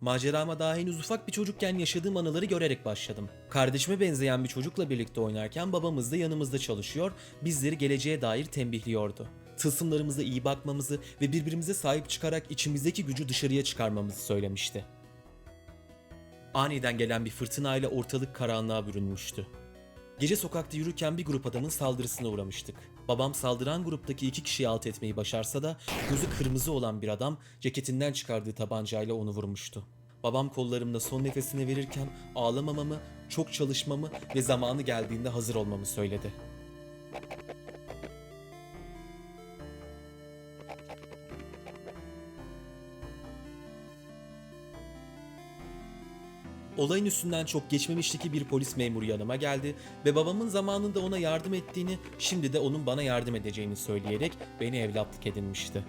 Macerama daha henüz ufak bir çocukken yaşadığım anıları görerek başladım. Kardeşime benzeyen bir çocukla birlikte oynarken babamız da yanımızda çalışıyor, bizleri geleceğe dair tembihliyordu. Tılsımlarımıza iyi bakmamızı ve birbirimize sahip çıkarak içimizdeki gücü dışarıya çıkarmamızı söylemişti. Aniden gelen bir fırtınayla ortalık karanlığa bürünmüştü. Gece sokakta yürürken bir grup adamın saldırısına uğramıştık. Babam saldıran gruptaki iki kişiyi alt etmeyi başarsa da gözü kırmızı olan bir adam ceketinden çıkardığı tabancayla onu vurmuştu. Babam kollarımda son nefesini verirken ağlamamamı, çok çalışmamı ve zamanı geldiğinde hazır olmamı söyledi. Olayın üstünden çok geçmemişti ki bir polis memuru yanıma geldi ve babamın zamanında ona yardım ettiğini, şimdi de onun bana yardım edeceğini söyleyerek beni evlatlık edinmişti.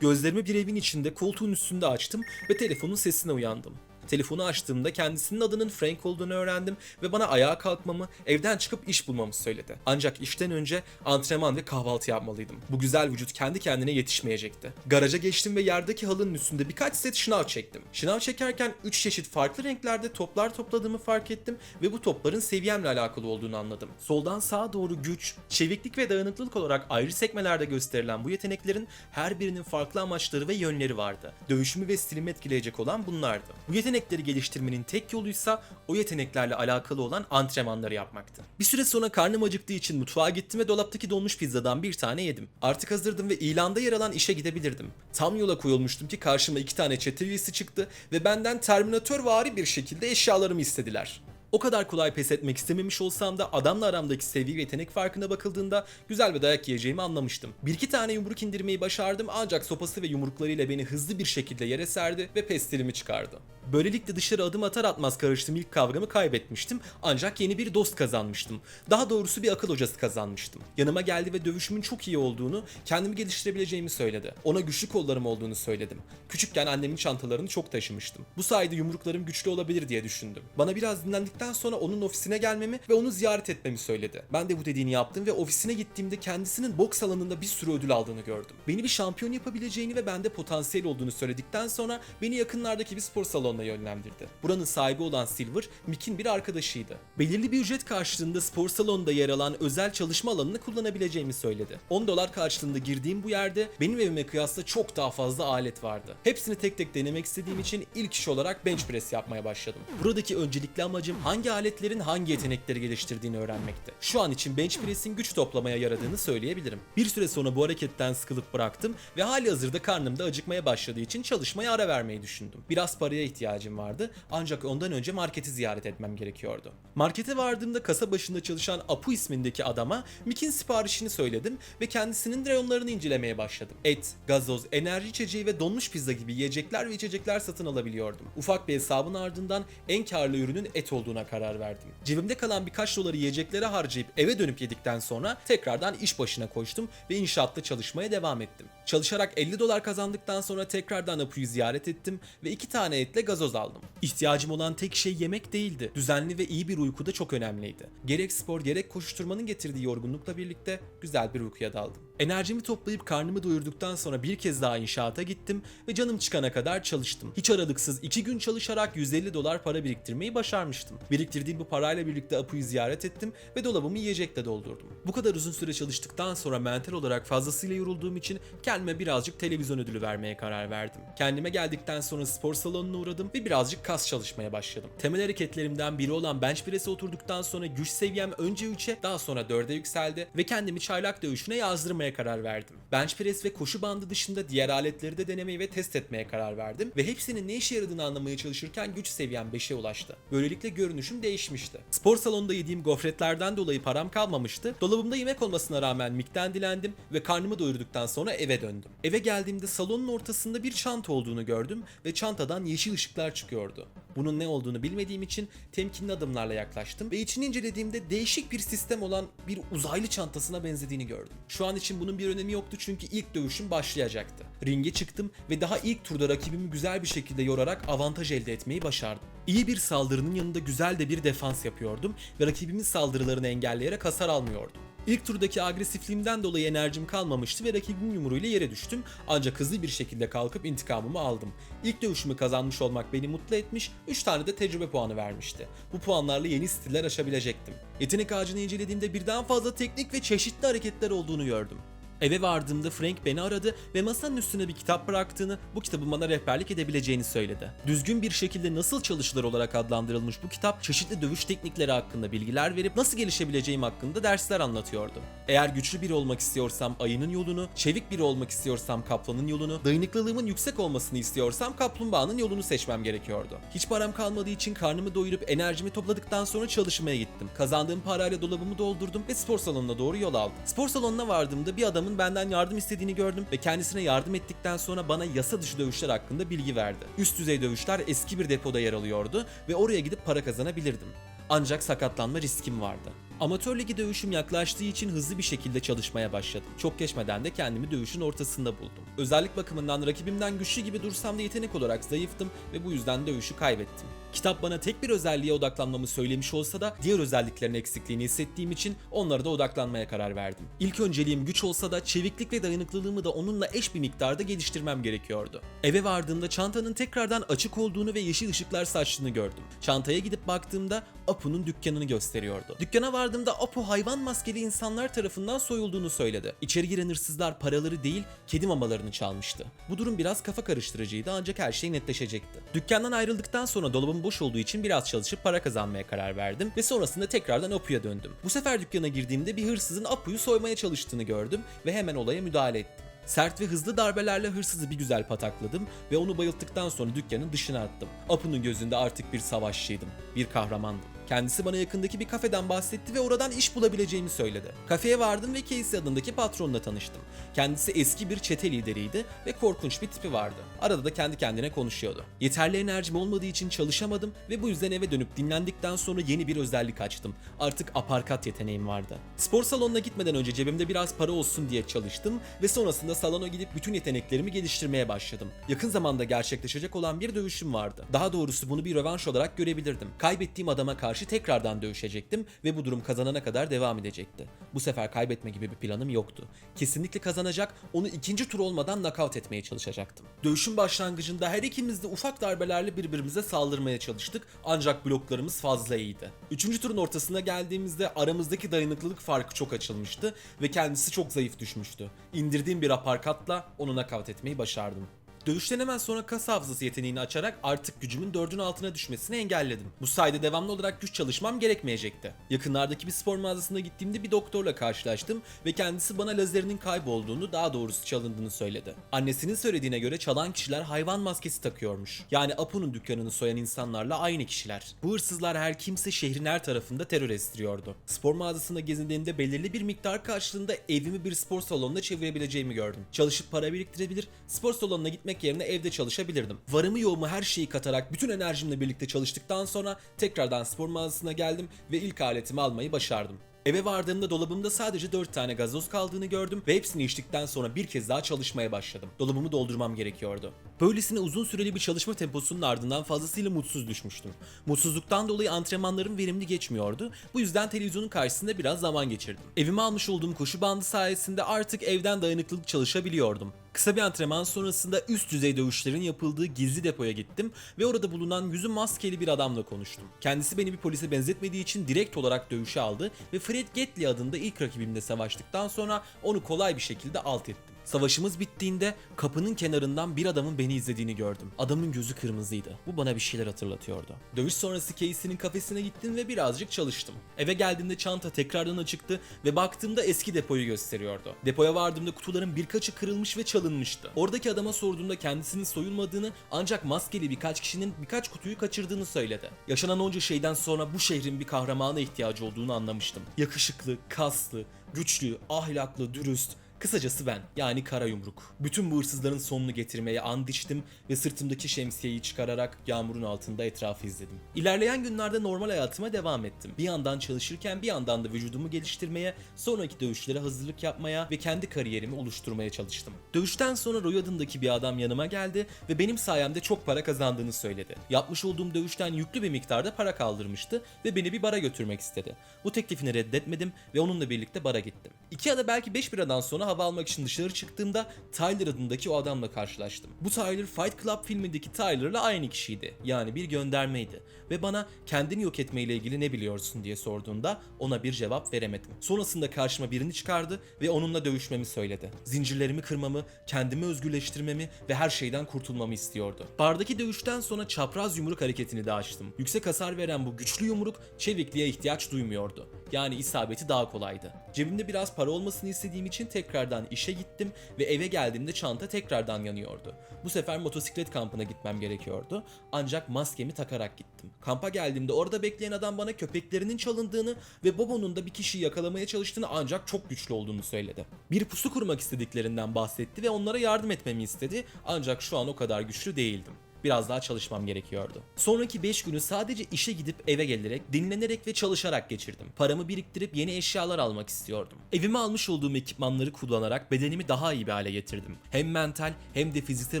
Gözlerimi bir evin içinde koltuğun üstünde açtım ve telefonun sesine uyandım. Telefonu açtığımda kendisinin adının Frank olduğunu öğrendim ve bana ayağa kalkmamı, evden çıkıp iş bulmamı söyledi. Ancak işten önce antrenman ve kahvaltı yapmalıydım. Bu güzel vücut kendi kendine yetişmeyecekti. Garaja geçtim ve yerdeki halının üstünde birkaç set şınav çektim. Şınav çekerken 3 çeşit farklı renklerde toplar topladığımı fark ettim ve bu topların seviyemle alakalı olduğunu anladım. Soldan sağa doğru güç, çeviklik ve dayanıklılık olarak ayrı sekmelerde gösterilen bu yeteneklerin her birinin farklı amaçları ve yönleri vardı. Dövüşümü ve stilimi etkileyecek olan bunlardı. Bu yetenekleri geliştirmenin tek yoluysa o yeteneklerle alakalı olan antrenmanları yapmaktı. Bir süre sonra karnım acıktığı için mutfağa gittim ve dolaptaki donmuş pizzadan bir tane yedim. Artık hazırdım ve ilanda yer alan işe gidebilirdim. Tam yola koyulmuştum ki karşıma iki tane çete üyesi çıktı ve benden terminatör vari bir şekilde eşyalarımı istediler. O kadar kolay pes etmek istememiş olsam da adamla aramdaki seviye ve yetenek farkına bakıldığında güzel bir dayak yiyeceğimi anlamıştım. Bir iki tane yumruk indirmeyi başardım ancak sopası ve yumruklarıyla beni hızlı bir şekilde yere serdi ve pestilimi çıkardı. Böylelikle dışarı adım atar atmaz karıştığım ilk kavgamı kaybetmiştim ancak yeni bir dost kazanmıştım. Daha doğrusu bir akıl hocası kazanmıştım. Yanıma geldi ve dövüşümün çok iyi olduğunu, kendimi geliştirebileceğimi söyledi. Ona güçlü kollarım olduğunu söyledim. Küçükken annemin çantalarını çok taşımıştım. Bu sayede yumruklarım güçlü olabilir diye düşündüm. Bana biraz dinlendikten sonra onun ofisine gelmemi ve onu ziyaret etmemi söyledi. Ben de bu dediğini yaptım ve ofisine gittiğimde kendisinin boks alanında bir sürü ödül aldığını gördüm. Beni bir şampiyon yapabileceğini ve bende potansiyel olduğunu söyledikten sonra beni yakınlardaki bir spor salonuna yönlendirdi. Buranın sahibi olan Silver, Mick'in bir arkadaşıydı. Belirli bir ücret karşılığında spor salonunda yer alan özel çalışma alanını kullanabileceğimi söyledi. 10 dolar karşılığında girdiğim bu yerde benim evime kıyasla çok daha fazla alet vardı. Hepsini tek tek denemek istediğim için ilk iş olarak bench press yapmaya başladım. Buradaki öncelikli amacım hangi aletlerin hangi yetenekleri geliştirdiğini öğrenmekti. Şu an için bench press'in güç toplamaya yaradığını söyleyebilirim. Bir süre sonra bu hareketten sıkılıp bıraktım ve hali hazırda karnımda acıkmaya başladığı için çalışmaya ara vermeyi düşündüm. Biraz paraya ihtiyacım vardı ancak ondan önce marketi ziyaret etmem gerekiyordu. Markete vardığımda kasa başında çalışan Apu ismindeki adama Mick'in siparişini söyledim ve kendisinin reyonlarını incelemeye başladım. Et, gazoz, enerji içeceği ve donmuş pizza gibi yiyecekler ve içecekler satın alabiliyordum. Ufak bir hesabın ardından en karlı ürünün et olduğuna karar verdim. Cebimde kalan birkaç doları yiyeceklere harcayıp eve dönüp yedikten sonra tekrardan iş başına koştum ve inşaatta çalışmaya devam ettim. Çalışarak 50 dolar kazandıktan sonra tekrardan Apu'yu ziyaret ettim ve iki tane etle gazoz aldım. İhtiyacım olan tek şey yemek değildi. Düzenli ve iyi bir uyku da çok önemliydi. Gerek spor gerek koşuşturmanın getirdiği yorgunlukla birlikte güzel bir uykuya daldım. Enerjimi toplayıp karnımı doyurduktan sonra bir kez daha inşaata gittim ve canım çıkana kadar çalıştım. Hiç aralıksız 2 gün çalışarak 150 dolar para biriktirmeyi başarmıştım. Biriktirdiğim bu parayla birlikte Apu'yu ziyaret ettim ve dolabımı yiyecekle doldurdum. Bu kadar uzun süre çalıştıktan sonra mental olarak fazlasıyla yorulduğum için kendime birazcık televizyon ödülü vermeye karar verdim. Kendime geldikten sonra spor salonuna uğradım ve birazcık kas çalışmaya başladım. Temel hareketlerimden biri olan bench press'e oturduktan sonra güç seviyem önce 3'e daha sonra 4'e yükseldi ve kendimi çaylak dövüşüne yazdırmaya karar verdim. Bench press ve koşu bandı dışında diğer aletleri de denemeyi ve test etmeye karar verdim ve hepsinin ne işe yaradığını anlamaya çalışırken güç seviyem 5'e ulaştı. Böylelikle görünüşüm değişmişti. Spor salonunda yediğim gofretlerden dolayı param kalmamıştı. Dolabımda yemek olmasına rağmen mikten dilendim ve karnımı doyurduktan sonra eve döndüm. Eve geldiğimde salonun ortasında bir çanta olduğunu gördüm ve çantadan yeşil ışıklar çıkıyordu. Bunun ne olduğunu bilmediğim için temkinli adımlarla yaklaştım ve içini incelediğimde değişik bir sistem olan bir uzaylı çantasına benzediğini gördüm. Şu an için bunun bir önemi yoktu çünkü ilk dövüşüm başlayacaktı. Ringe çıktım ve daha ilk turda rakibimi güzel bir şekilde yorarak avantaj elde etmeyi başardım. İyi bir saldırının yanında güzel de bir defans yapıyordum ve rakibimin saldırılarını engelleyerek hasar almıyordum. İlk turdaki agresifliğimden dolayı enerjim kalmamıştı ve rakibimin yumruğuyla yere düştüm. Ancak hızlı bir şekilde kalkıp intikamımı aldım. İlk dövüşümü kazanmış olmak beni mutlu etmiş, 3 tane de tecrübe puanı vermişti. Bu puanlarla yeni stiller aşabilecektim. Yetenek ağacını incelediğimde birden fazla teknik ve çeşitli hareketler olduğunu gördüm. Eve vardığımda Frank beni aradı ve masanın üstüne bir kitap bıraktığını, bu kitabın bana rehberlik edebileceğini söyledi. Düzgün bir şekilde nasıl çalışılır olarak adlandırılmış bu kitap, çeşitli dövüş teknikleri hakkında bilgiler verip nasıl gelişebileceğim hakkında dersler anlatıyordu. Eğer güçlü biri olmak istiyorsam ayının yolunu, çevik biri olmak istiyorsam kaplanın yolunu, dayanıklılığımın yüksek olmasını istiyorsam kaplumbağanın yolunu seçmem gerekiyordu. Hiç param kalmadığı için karnımı doyurup enerjimi topladıktan sonra çalışmaya gittim. Kazandığım parayla dolabımı doldurdum ve spor salonuna doğru yol aldım. Spor salonuna vardığımda bir adamın benden yardım istediğini gördüm ve kendisine yardım ettikten sonra bana yasa dışı dövüşler hakkında bilgi verdi. Üst düzey dövüşler eski bir depoda yer alıyordu ve oraya gidip para kazanabilirdim. Ancak sakatlanma riskim vardı. Amatör ligi dövüşüm yaklaştığı için hızlı bir şekilde çalışmaya başladım. Çok geçmeden de kendimi dövüşün ortasında buldum. Özellik bakımından rakibimden güçlü gibi dursam da yetenek olarak zayıftım ve bu yüzden dövüşü kaybettim. Kitap bana tek bir özelliğe odaklanmamı söylemiş olsa da diğer özelliklerin eksikliğini hissettiğim için onlara da odaklanmaya karar verdim. İlk önceliğim güç olsa da çeviklik ve dayanıklılığımı da onunla eş bir miktarda geliştirmem gerekiyordu. Eve vardığımda çantanın tekrardan açık olduğunu ve yeşil ışıklar saçtığını gördüm. Çantaya gidip baktığımda Apu'nun dükkanını gösteriyordu. Dükkana vardığımda Apu hayvan maskeli insanlar tarafından soyulduğunu söyledi. İçeri giren hırsızlar paraları değil kedi mamalarını çalmıştı. Bu durum biraz kafa karıştırıcıydı ancak her şey netleşecekti. Dükkandan ayrıldıktan sonra dolabım boş olduğu için biraz çalışıp para kazanmaya karar verdim ve sonrasında tekrardan Apu'ya döndüm. Bu sefer dükkana girdiğimde bir hırsızın Apu'yu soymaya çalıştığını gördüm ve hemen olaya müdahale ettim. Sert ve hızlı darbelerle hırsızı bir güzel patakladım ve onu bayılttıktan sonra dükkanın dışına attım. Apu'nun gözünde artık bir savaşçıydım, bir kahramandım. Kendisi bana yakındaki bir kafeden bahsetti ve oradan iş bulabileceğimi söyledi. Kafeye vardım ve Casey adındaki patronla tanıştım. Kendisi eski bir çete lideriydi ve korkunç bir tipi vardı. Arada da kendi kendine konuşuyordu. Yeterli enerjim olmadığı için çalışamadım ve bu yüzden eve dönüp dinlendikten sonra yeni bir özellik açtım. Artık aparkat yeteneğim vardı. Spor salonuna gitmeden önce cebimde biraz para olsun diye çalıştım ve sonrasında salona gidip bütün yeteneklerimi geliştirmeye başladım. Yakın zamanda gerçekleşecek olan bir dövüşüm vardı. Daha doğrusu bunu bir rövanş olarak görebilirdim. Kaybettiğim adama karşı tekrardan dövüşecektim ve bu durum kazanana kadar devam edecekti. Bu sefer kaybetme gibi bir planım yoktu. Kesinlikle kazanacak, onu ikinci tur olmadan nakavt etmeye çalışacaktım. Dövüşün başlangıcında her ikimiz de ufak darbelerle birbirimize saldırmaya çalıştık ancak bloklarımız fazla iyiydi. Üçüncü turun ortasına geldiğimizde aramızdaki dayanıklılık farkı çok açılmıştı ve kendisi çok zayıf düşmüştü. İndirdiğim bir aparkatla onu nakavt etmeyi başardım. Dövüşten hemen sonra kas hafızası yeteneğini açarak artık gücümün dördün altına düşmesini engelledim. Bu sayede devamlı olarak güç çalışmam gerekmeyecekti. Yakınlardaki bir spor mağazasına gittiğimde bir doktorla karşılaştım ve kendisi bana lazerinin kaybolduğunu daha doğrusu çalındığını söyledi. Annesinin söylediğine göre çalan kişiler hayvan maskesi takıyormuş. Yani Apu'nun dükkanını soyan insanlarla aynı kişiler. Bu hırsızlar her kimse şehrin her tarafında terör estiriyordu. Spor mağazasında gezindiğimde belirli bir miktar karşılığında evimi bir spor salonuna çevirebileceğimi gördüm. Çalışıp para biriktirebilir, spor salonuna gitmek yerine evde çalışabilirdim. Varımı yoğumu her şeyi katarak bütün enerjimle birlikte çalıştıktan sonra tekrardan spor mağazasına geldim ve ilk aletimi almayı başardım. Eve vardığımda dolabımda sadece 4 tane gazoz kaldığını gördüm ve hepsini içtikten sonra bir kez daha çalışmaya başladım. Dolabımı doldurmam gerekiyordu. Böylesine uzun süreli bir çalışma temposunun ardından fazlasıyla mutsuz düşmüştüm. Mutsuzluktan dolayı antrenmanlarım verimli geçmiyordu. Bu yüzden televizyonun karşısında biraz zaman geçirdim. Evime almış olduğum koşu bandı sayesinde artık evden dayanıklılık çalışabiliyordum. Kısa bir antrenman sonrasında üst düzey dövüşlerin yapıldığı gizli depoya gittim ve orada bulunan yüzü maskeli bir adamla konuştum. Kendisi beni bir polise benzetmediği için direkt olarak dövüşe aldı ve Fred Getley adında ilk rakibimle savaştıktan sonra onu kolay bir şekilde alt ettim. Savaşımız bittiğinde kapının kenarından bir adamın beni izlediğini gördüm. Adamın gözü kırmızıydı. Bu bana bir şeyler hatırlatıyordu. Dövüş sonrası Casey'nin kafesine gittim ve birazcık çalıştım. Eve geldiğimde çanta tekrardan açıktı ve baktığımda eski depoyu gösteriyordu. Depoya vardığımda kutuların birkaçı kırılmış ve çalınmıştı. Oradaki adama sorduğumda kendisinin soyulmadığını ancak maskeli birkaç kişinin birkaç kutuyu kaçırdığını söyledi. Yaşanan onca şeyden sonra bu şehrin bir kahramana ihtiyacı olduğunu anlamıştım. Yakışıklı, kaslı, güçlü, ahlaklı, dürüst, Kısacası ben yani kara yumruk. Bütün bu hırsızların sonunu getirmeye and içtim ve sırtımdaki şemsiyeyi çıkararak yağmurun altında etrafı izledim. İlerleyen günlerde normal hayatıma devam ettim. Bir yandan çalışırken bir yandan da vücudumu geliştirmeye, sonraki dövüşlere hazırlık yapmaya ve kendi kariyerimi oluşturmaya çalıştım. Dövüşten sonra Roy adındaki bir adam yanıma geldi ve benim sayemde çok para kazandığını söyledi. Yapmış olduğum dövüşten yüklü bir miktarda para kaldırmıştı ve beni bir bara götürmek istedi. Bu teklifini reddetmedim ve onunla birlikte bara gittim. İki ya da belki beş biradan sonra hava almak için dışarı çıktığımda Tyler adındaki o adamla karşılaştım. Bu Tyler Fight Club filmindeki Tyler'la aynı kişiydi. Yani bir göndermeydi. Ve bana kendini yok etmeyle ilgili ne biliyorsun diye sorduğunda ona bir cevap veremedim. Sonrasında karşıma birini çıkardı ve onunla dövüşmemi söyledi. Zincirlerimi kırmamı, kendimi özgürleştirmemi ve her şeyden kurtulmamı istiyordu. Bardaki dövüşten sonra çapraz yumruk hareketini de açtım. Yüksek hasar veren bu güçlü yumruk çevikliğe ihtiyaç duymuyordu. Yani isabeti daha kolaydı. Cebimde biraz para olmasını istediğim için tekrardan işe gittim ve eve geldiğimde çanta tekrardan yanıyordu. Bu sefer motosiklet kampına gitmem gerekiyordu. Ancak maskemi takarak gittim. Kampa geldiğimde orada bekleyen adam bana köpeklerinin çalındığını ve Bobo'nun da bir kişiyi yakalamaya çalıştığını ancak çok güçlü olduğunu söyledi. Bir pusu kurmak istediklerinden bahsetti ve onlara yardım etmemi istedi. Ancak şu an o kadar güçlü değildim. Biraz daha çalışmam gerekiyordu. Sonraki 5 günü sadece işe gidip eve gelerek, dinlenerek ve çalışarak geçirdim. Paramı biriktirip yeni eşyalar almak istiyordum. Evime almış olduğum ekipmanları kullanarak bedenimi daha iyi bir hale getirdim. Hem mental hem de fiziksel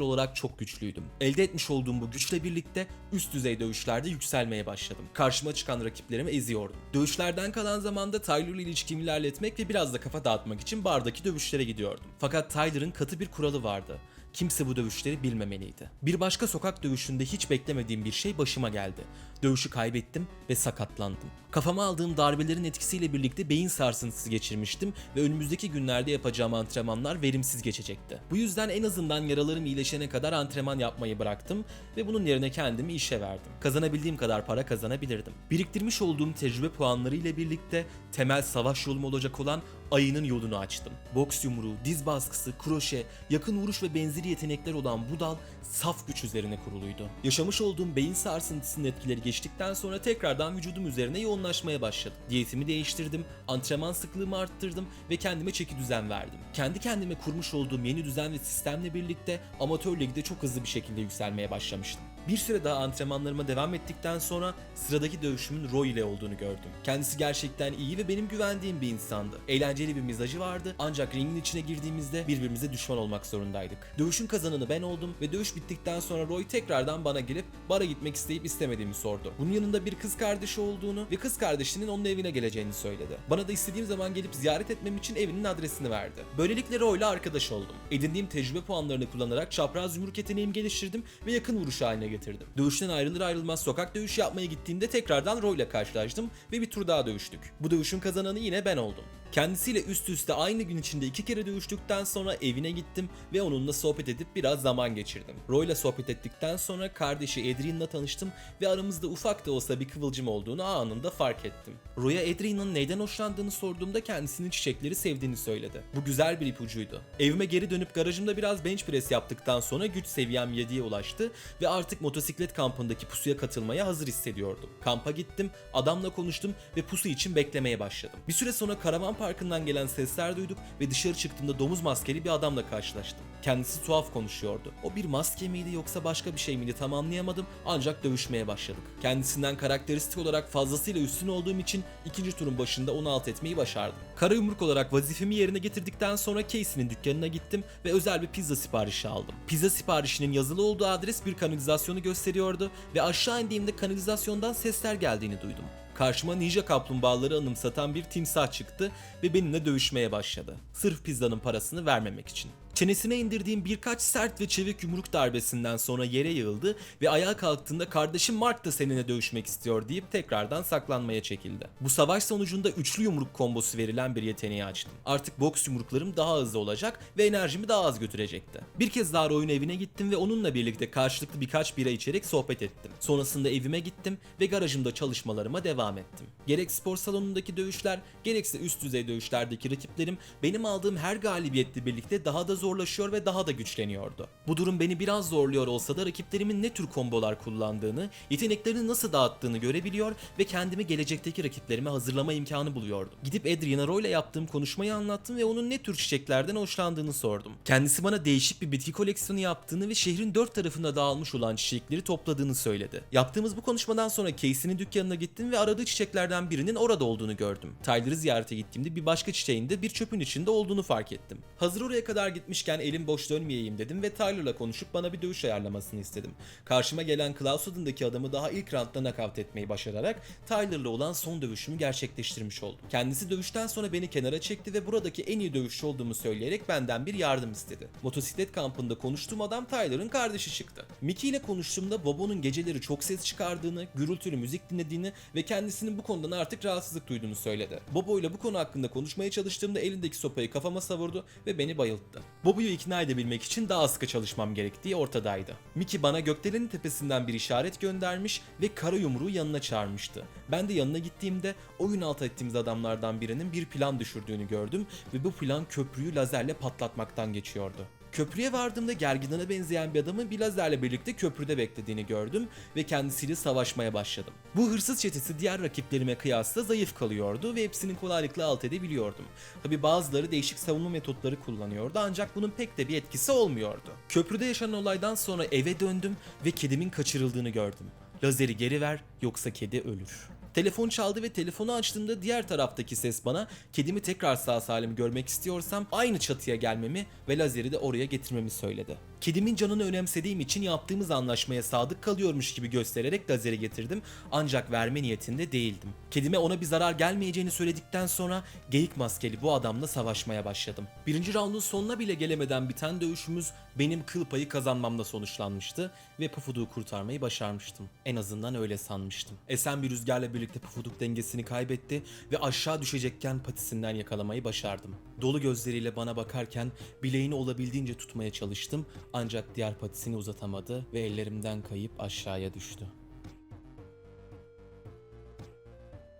olarak çok güçlüydüm. Elde etmiş olduğum bu güçle birlikte üst düzey dövüşlerde yükselmeye başladım. Karşıma çıkan rakiplerimi eziyordum. Dövüşlerden kalan zamanda Tyler'la ilişkimi ilerletmek ve biraz da kafa dağıtmak için bardaki dövüşlere gidiyordum. Fakat Tyler'ın katı bir kuralı vardı. Kimse bu dövüşleri bilmemeliydi. Bir başka sokak dövüşünde hiç beklemediğim bir şey başıma geldi. Dövüşü kaybettim ve sakatlandım. Kafama aldığım darbelerin etkisiyle birlikte beyin sarsıntısı geçirmiştim ve önümüzdeki günlerde yapacağım antrenmanlar verimsiz geçecekti. Bu yüzden en azından yaralarım iyileşene kadar antrenman yapmayı bıraktım ve bunun yerine kendimi işe verdim. Kazanabildiğim kadar para kazanabilirdim. Biriktirmiş olduğum tecrübe puanları ile birlikte temel savaş yolum olacak olan ayının yolunu açtım. Boks yumruğu, diz baskısı, kroşe, yakın vuruş ve benzeri yetenekler olan bu dal saf güç üzerine kuruluydu. Yaşamış olduğum beyin sarsıntısının etkileri geçtikten sonra tekrardan vücudum üzerine yoğunlaşmaya başladım. Diyetimi değiştirdim, antrenman sıklığımı arttırdım ve kendime çeki düzen verdim. Kendi kendime kurmuş olduğum yeni düzen ve sistemle birlikte amatör ligde çok hızlı bir şekilde yükselmeye başlamıştım. Bir süre daha antrenmanlarıma devam ettikten sonra sıradaki dövüşümün Roy ile olduğunu gördüm. Kendisi gerçekten iyi ve benim güvendiğim bir insandı. Eğlenceli bir mizacı vardı ancak ringin içine girdiğimizde birbirimize düşman olmak zorundaydık. Dövüşün kazananı ben oldum ve dövüş bittikten sonra Roy tekrardan bana gelip bara gitmek isteyip istemediğimi sordu. Bunun yanında bir kız kardeşi olduğunu ve kız kardeşinin onun evine geleceğini söyledi. Bana da istediğim zaman gelip ziyaret etmem için evinin adresini verdi. Böylelikle Roy ile arkadaş oldum. Edindiğim tecrübe puanlarını kullanarak çapraz yumruk yeteneğimi geliştirdim ve yakın vuruş haline getirdim. Dövüşten ayrılır ayrılmaz sokak dövüşü yapmaya gittiğimde tekrardan Roy ile karşılaştım ve bir tur daha dövüştük. Bu dövüşün kazananı yine ben oldum. Kendisiyle üst üste aynı gün içinde iki kere dövüştükten sonra evine gittim ve onunla sohbet edip biraz zaman geçirdim. Roy ile sohbet ettikten sonra kardeşi Adrian'la tanıştım ve aramızda ufak da olsa bir kıvılcım olduğunu anında fark ettim. Roy'a Adrian'ın neyden hoşlandığını sorduğumda kendisinin çiçekleri sevdiğini söyledi. Bu güzel bir ipucuydu. Evime geri dönüp garajımda biraz bench press yaptıktan sonra güç seviyem 7'ye ulaştı ve artık motosiklet kampındaki pusuya katılmaya hazır hissediyordum. Kampa gittim, adamla konuştum ve pusu için beklemeye başladım. Bir süre sonra karavan parkından gelen sesler duyduk ve dışarı çıktığımda domuz maskeli bir adamla karşılaştım. Kendisi tuhaf konuşuyordu. O bir maske miydi yoksa başka bir şey miydi tam anlayamadım ancak dövüşmeye başladık. Kendisinden karakteristik olarak fazlasıyla üstün olduğum için ikinci turun başında onu alt etmeyi başardım. Kara yumruk olarak vazifemi yerine getirdikten sonra Casey'nin dükkanına gittim ve özel bir pizza siparişi aldım. Pizza siparişinin yazılı olduğu adres bir kanalizasyonu gösteriyordu ve aşağı indiğimde kanalizasyondan sesler geldiğini duydum. Karşıma ninja kaplumbağaları anımsatan bir timsah çıktı ve benimle dövüşmeye başladı. Sırf pizzanın parasını vermemek için. Çenesine indirdiğim birkaç sert ve çevik yumruk darbesinden sonra yere yığıldı ve ayağa kalktığında kardeşim Mark da seninle dövüşmek istiyor deyip tekrardan saklanmaya çekildi. Bu savaş sonucunda üçlü yumruk kombosu verilen bir yeteneği açtım. Artık boks yumruklarım daha hızlı olacak ve enerjimi daha az götürecekti. Bir kez daha oyun evine gittim ve onunla birlikte karşılıklı birkaç bira içerek sohbet ettim. Sonrasında evime gittim ve garajımda çalışmalarıma devam ettim. Gerek spor salonundaki dövüşler, gerekse üst düzey dövüşlerdeki rakiplerim benim aldığım her galibiyetle birlikte daha da zor zorlaşıyor ve daha da güçleniyordu. Bu durum beni biraz zorluyor olsa da rakiplerimin ne tür kombolar kullandığını, yeteneklerini nasıl dağıttığını görebiliyor ve kendimi gelecekteki rakiplerime hazırlama imkanı buluyordum. Gidip Adriana Roy ile yaptığım konuşmayı anlattım ve onun ne tür çiçeklerden hoşlandığını sordum. Kendisi bana değişik bir bitki koleksiyonu yaptığını ve şehrin dört tarafında dağılmış olan çiçekleri topladığını söyledi. Yaptığımız bu konuşmadan sonra Casey'nin dükkanına gittim ve aradığı çiçeklerden birinin orada olduğunu gördüm. Tyler'ı ziyarete gittiğimde bir başka çiçeğin de bir çöpün içinde olduğunu fark ettim. Hazır oraya kadar gitmişken elim boş dönmeyeyim dedim ve Tyler'la konuşup bana bir dövüş ayarlamasını istedim. Karşıma gelen Klaus adındaki adamı daha ilk roundda nakavt etmeyi başararak Tyler'la olan son dövüşümü gerçekleştirmiş oldum. Kendisi dövüşten sonra beni kenara çekti ve buradaki en iyi dövüşçü olduğumu söyleyerek benden bir yardım istedi. Motosiklet kampında konuştuğum adam Tyler'ın kardeşi çıktı. Mickey ile konuştuğumda Bobo'nun geceleri çok ses çıkardığını, gürültülü müzik dinlediğini ve kendisinin bu konudan artık rahatsızlık duyduğunu söyledi. Bobo ile bu konu hakkında konuşmaya çalıştığımda elindeki sopayı kafama savurdu ve beni bayılttı. Bobo'yu ikna edebilmek için daha sıkı çalışmam gerektiği ortadaydı. Mickey bana gökdelenin tepesinden bir işaret göndermiş ve kara yumruğu yanına çağırmıştı. Ben de yanına gittiğimde oyun altı ettiğimiz adamlardan birinin bir plan düşürdüğünü gördüm ve bu plan köprüyü lazerle patlatmaktan geçiyordu. Köprüye vardığımda gergidana benzeyen bir adamın bir lazerle birlikte köprüde beklediğini gördüm ve kendisiyle savaşmaya başladım. Bu hırsız çetesi diğer rakiplerime kıyasla zayıf kalıyordu ve hepsini kolaylıkla alt edebiliyordum. Tabi bazıları değişik savunma metotları kullanıyordu ancak bunun pek de bir etkisi olmuyordu. Köprüde yaşanan olaydan sonra eve döndüm ve kedimin kaçırıldığını gördüm. Lazeri geri ver yoksa kedi ölür. Telefon çaldı ve telefonu açtığımda diğer taraftaki ses bana kedimi tekrar sağ salim görmek istiyorsam aynı çatıya gelmemi ve lazeri de oraya getirmemi söyledi. Kedimin canını önemsediğim için yaptığımız anlaşmaya sadık kalıyormuş gibi göstererek lazeri getirdim ancak verme niyetinde değildim. Kedime ona bir zarar gelmeyeceğini söyledikten sonra geyik maskeli bu adamla savaşmaya başladım. Birinci raundun sonuna bile gelemeden biten dövüşümüz benim kıl payı kazanmamla sonuçlanmıştı ve Pufuduk'u kurtarmayı başarmıştım. En azından öyle sanmıştım. Esen bir rüzgarla birlikte Pufuduk dengesini kaybetti ve aşağı düşecekken patisinden yakalamayı başardım. Dolu gözleriyle bana bakarken bileğini olabildiğince tutmaya çalıştım ancak diğer patisini uzatamadı ve ellerimden kayıp aşağıya düştü.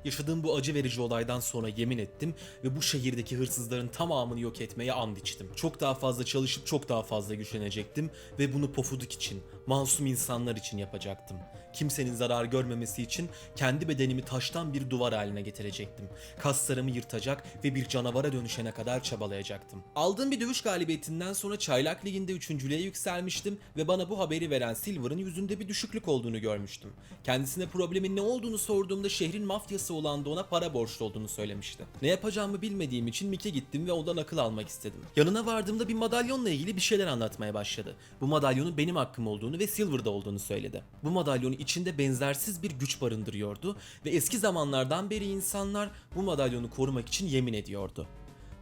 Yaşadığım bu acı verici olaydan sonra yemin ettim ve bu şehirdeki hırsızların tamamını yok etmeye and içtim. Çok daha fazla çalışıp çok daha fazla güçlenecektim ve bunu pofuduk için, masum insanlar için yapacaktım. Kimsenin zarar görmemesi için kendi bedenimi taştan bir duvar haline getirecektim. Kaslarımı yırtacak ve bir canavara dönüşene kadar çabalayacaktım. Aldığım bir dövüş galibiyetinden sonra Çaylak Ligi'nde üçüncülüğe yükselmiştim ve bana bu haberi veren Silver'ın yüzünde bir düşüklük olduğunu görmüştüm. Kendisine problemin ne olduğunu sorduğumda şehrin mafyası olan da ona para borçlu olduğunu söylemişti. Ne yapacağımı bilmediğim için Mick'e gittim ve ondan akıl almak istedim. Yanına vardığımda bir madalyonla ilgili bir şeyler anlatmaya başladı. Bu madalyonun benim hakkım olduğunu ve Silver'da olduğunu söyledi. Bu madalyonu içinde benzersiz bir güç barındırıyordu ve eski zamanlardan beri insanlar bu madalyonu korumak için yemin ediyordu.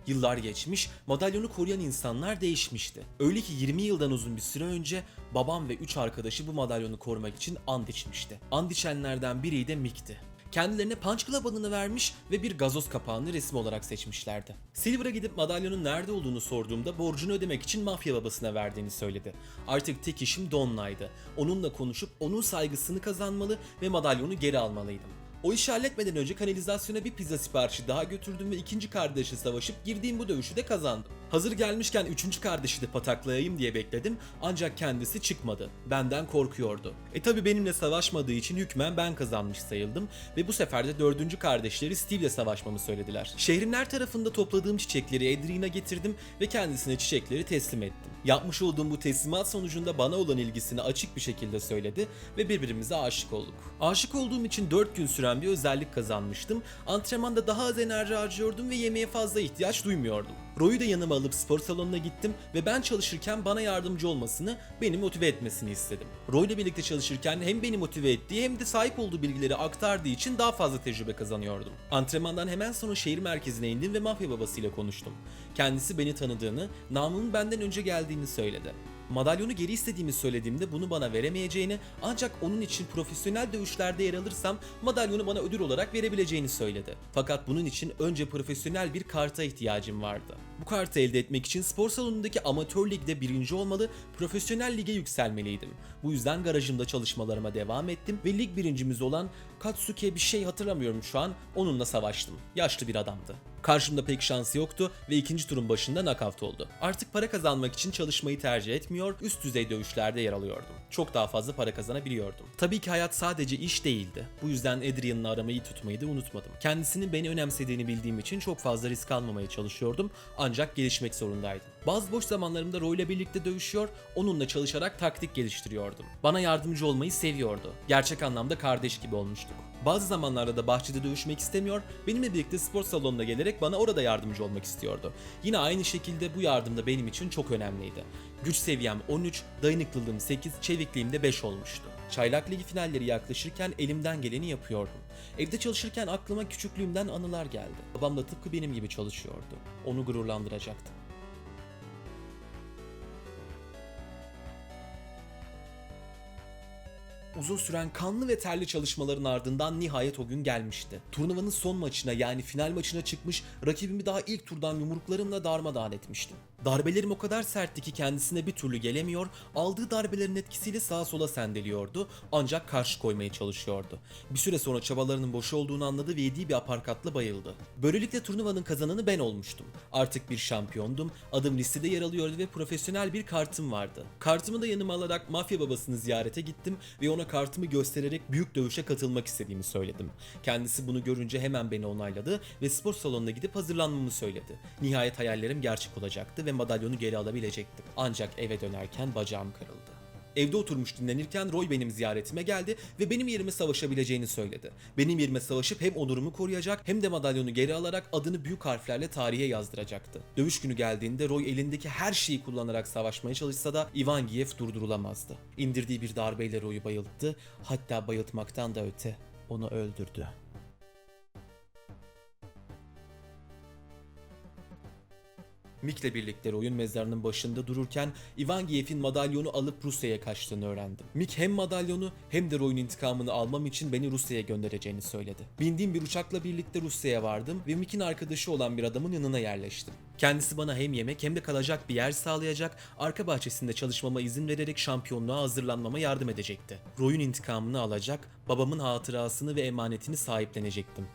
Yıllar geçmiş, madalyonu koruyan insanlar değişmişti. Öyle ki 20 yıldan uzun bir süre önce babam ve 3 arkadaşı bu madalyonu korumak için and içmişti. And içenlerden biri de Mick'ti. Kendilerine Punch Club adını vermiş ve bir gazoz kapağını resim olarak seçmişlerdi. Silver'a gidip madalyonun nerede olduğunu sorduğumda borcunu ödemek için mafya babasına verdiğini söyledi. Artık tek işim Donna'ydı. Onunla konuşup onun saygısını kazanmalı ve madalyonu geri almalıydım. O işi halletmeden önce kanalizasyona bir pizza siparişi daha götürdüm ve ikinci kardeşle savaşıp girdiğim bu dövüşü de kazandım. Hazır gelmişken üçüncü kardeşi de pataklayayım diye bekledim ancak kendisi çıkmadı. Benden korkuyordu. E tabi benimle savaşmadığı için hükmen ben kazanmış sayıldım ve bu sefer de dördüncü kardeşleri Steve ile savaşmamı söylediler. Şehrin her tarafında topladığım çiçekleri Edrina getirdim ve kendisine çiçekleri teslim ettim. Yapmış olduğum bu teslimat sonucunda bana olan ilgisini açık bir şekilde söyledi ve birbirimize aşık olduk. Aşık olduğum için 4 gün süren bir özellik kazanmıştım. Antrenmanda daha az enerji harcıyordum ve yemeğe fazla ihtiyaç duymuyordum. Roy'u da yanıma alıp spor salonuna gittim ve ben çalışırken bana yardımcı olmasını, beni motive etmesini istedim. Roy ile birlikte çalışırken hem beni motive ettiği hem de sahip olduğu bilgileri aktardığı için daha fazla tecrübe kazanıyordum. Antrenmandan hemen sonra şehir merkezine indim ve mafya babasıyla konuştum. Kendisi beni tanıdığını, namımın benden önce geldiğini söyledi. Madalyonu geri istediğimi söylediğimde bunu bana veremeyeceğini ancak onun için profesyonel dövüşlerde yer alırsam madalyonu bana ödül olarak verebileceğini söyledi. Fakat bunun için önce profesyonel bir karta ihtiyacım vardı. Bu kartı elde etmek için spor salonundaki amatör ligde birinci olmalı, profesyonel lige yükselmeliydim. Bu yüzden garajımda çalışmalarıma devam ettim ve lig birincimiz olan Katsuke bir şey hatırlamıyorum şu an onunla savaştım. Yaşlı bir adamdı. Karşımda pek şansı yoktu ve ikinci turun başında knockout oldu. Artık para kazanmak için çalışmayı tercih etmiyor, üst düzey dövüşlerde yer alıyordum. Çok daha fazla para kazanabiliyordum. Tabii ki hayat sadece iş değildi. Bu yüzden Adrian'la aramayı tutmayı da unutmadım. Kendisinin beni önemsediğini bildiğim için çok fazla risk almamaya çalışıyordum ancak gelişmek zorundaydım. Bazı boş zamanlarımda Roy ile birlikte dövüşüyor, onunla çalışarak taktik geliştiriyordum. Bana yardımcı olmayı seviyordu. Gerçek anlamda kardeş gibi olmuştuk. Bazı zamanlarda da bahçede dövüşmek istemiyor, benimle birlikte spor salonuna gelerek bana orada yardımcı olmak istiyordu. Yine aynı şekilde bu yardım da benim için çok önemliydi. Güç seviyem 13, dayanıklılığım 8, çevikliğim de 5 olmuştu. Çaylak Ligi finalleri yaklaşırken elimden geleni yapıyordum. Evde çalışırken aklıma küçüklüğümden anılar geldi. Babam da tıpkı benim gibi çalışıyordu. Onu gururlandıracaktım. Uzun süren kanlı ve terli çalışmaların ardından nihayet o gün gelmişti. Turnuvanın son maçına yani final maçına çıkmış, rakibimi daha ilk turdan yumruklarımla darmadağın etmiştim. Darbelerim o kadar sertti ki kendisine bir türlü gelemiyor, aldığı darbelerin etkisiyle sağa sola sendeliyordu ancak karşı koymaya çalışıyordu. Bir süre sonra çabalarının boş olduğunu anladı ve yediği bir aparkatla bayıldı. Böylelikle turnuvanın kazananı ben olmuştum. Artık bir şampiyondum, adım listede yer alıyordu ve profesyonel bir kartım vardı. Kartımı da yanıma alarak mafya babasını ziyarete gittim ve ona kartımı göstererek büyük dövüşe katılmak istediğimi söyledim. Kendisi bunu görünce hemen beni onayladı ve spor salonuna gidip hazırlanmamı söyledi. Nihayet hayallerim gerçek olacaktı ve madalyonu geri alabilecektim. Ancak eve dönerken bacağım kırıldı. Evde oturmuş dinlenirken Roy benim ziyaretime geldi ve benim yerime savaşabileceğini söyledi. Benim yerime savaşıp hem onurumu koruyacak hem de madalyonu geri alarak adını büyük harflerle tarihe yazdıracaktı. Dövüş günü geldiğinde Roy elindeki her şeyi kullanarak savaşmaya çalışsa da Ivangiyev durdurulamazdı. İndirdiği bir darbeyle Roy'u bayılttı, hatta bayıltmaktan da öte onu öldürdü. Mik'le birlikte oyun mezarının başında dururken Ivangiyev'in madalyonu alıp Rusya'ya kaçtığını öğrendim. Mik hem madalyonu hem de Roy'un intikamını almam için beni Rusya'ya göndereceğini söyledi. Bindiğim bir uçakla birlikte Rusya'ya vardım ve Mik'in arkadaşı olan bir adamın yanına yerleştim. Kendisi bana hem yemek hem de kalacak bir yer sağlayacak, arka bahçesinde çalışmama izin vererek şampiyonluğa hazırlanmama yardım edecekti. Roy'un intikamını alacak, babamın hatırasını ve emanetini sahiplenecektim.